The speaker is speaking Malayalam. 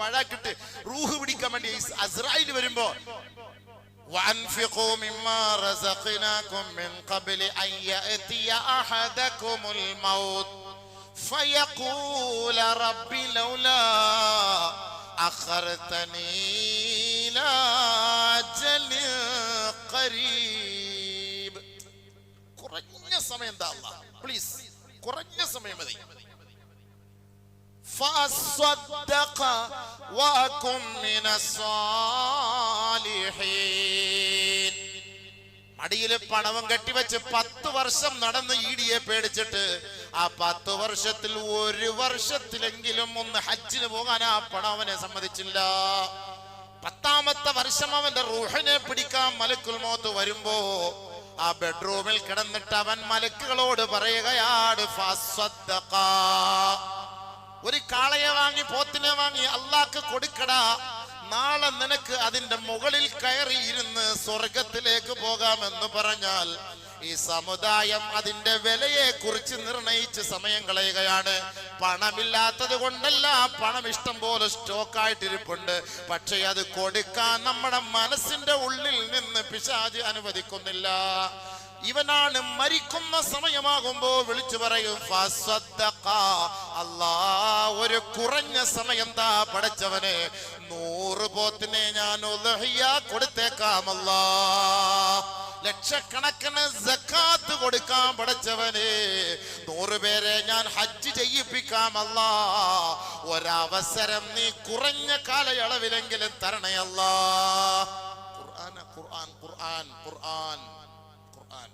പാഴാക്കിട്ട് റൂഹ് പിടിക്കാൻ വേണ്ടി അസ്രായിൽ വരുമ്പോ وأنفقوا مما رزقناكم من قبل أن يأتي أحدكم الموت فيقول رب لولا أخرتني إلى أجل قريب കുറഞ്ഞ സമയം എന്താ പ്ലീസ് കുറഞ്ഞ സമയം മതി فأصدق وأكن من الصالحين മടിയിൽ പണവും കെട്ടിവെച്ച് പത്ത് വർഷം നടന്ന് ഈടിയെ പേടിച്ചിട്ട് ആ പത്ത് വർഷത്തിൽ ഒരു വർഷത്തിലെങ്കിലും ഒന്ന് ഹജ്ജിന് പോകാൻ ആ പണം അവനെ സമ്മതിച്ചില്ല പത്താമത്തെ വർഷം അവന്റെ റൂഹിനെ പിടിക്കാൻ മലക്കുൽ മോത്ത് വരുമ്പോ ആ ബെഡ്റൂമിൽ കിടന്നിട്ട് അവൻ മലക്കുകളോട് പറയുകയാണ് ഫസ്വദ്ദഖ. ഒരു കാളയെ വാങ്ങി പോത്തിനെ വാങ്ങി അള്ളാക്ക് കൊടുക്കടാ. നാളെ നിനക്ക് അതിന്റെ മുകളിൽ കയറി ഇരുന്ന് സ്വർഗത്തിലേക്ക് ഈ സമുദായം അതിന്റെ വിലയെ കുറിച്ച് നിർണയിച്ച് സമയം കളയുകയാണ്. പണമില്ലാത്തത് കൊണ്ടല്ല പണം ഇഷ്ടം പോലെ സ്റ്റോക്കായിട്ടിരിപ്പുണ്ട്. പക്ഷേ അത് കൊടുക്കാൻ നമ്മുടെ മനസ്സിന്റെ ഉള്ളിൽ നിന്ന് പിശാജ് അനുവദിക്കുന്നില്ല. ഇവനാണ് മരിക്കുന്ന സമയമാകുമ്പോ വിളിച്ചു പറയും അല്ലാ ഒരു കുറഞ്ഞ സമയം താ പടച്ചവനെ. നൂറ് പോത്തിനെ ഞാൻ കൊടുത്തേക്കാമല്ലാ ലക്ഷക്കണക്കിന് സക്കാത്ത് കൊടുക്കാൻ പഠിച്ചവനെ. നൂറുപേരെ ഞാൻ ഹജ്ജ് ചെയ്യിപ്പിക്കാമല്ല ഒരവസരം നീ കുറഞ്ഞ കാലയളവിലെങ്കിലും തരണയല്ല ഖുർആൻ ഖുർആൻ ഖുർആൻ ഖുർആൻ ഖുർആൻ.